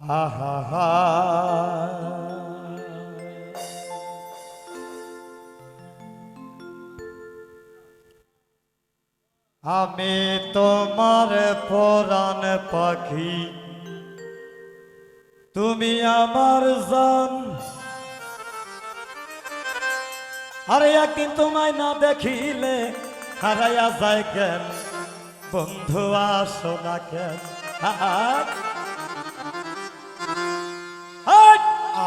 আহা হা আমি তোমার পরাণ পাখি। তুমি আমার জান। আরে একদিন তোমায় না দেখিলে হারাইয়া যায় কেন? বন্ধু আসো না কেন?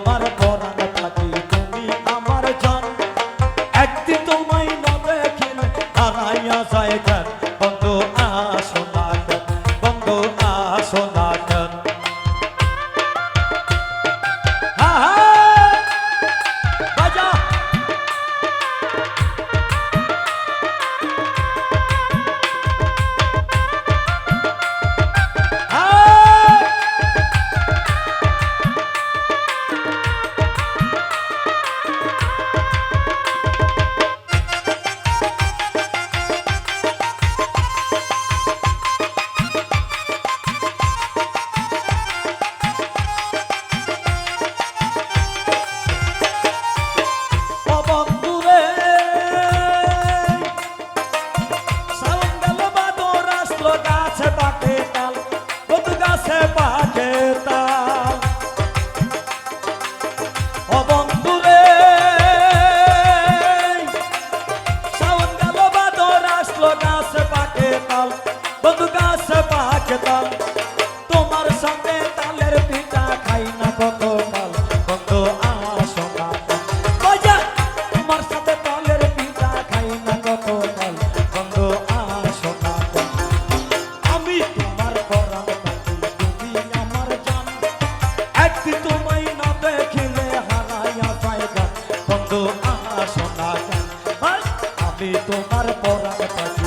তোমার পর আমি তোমার পরাণ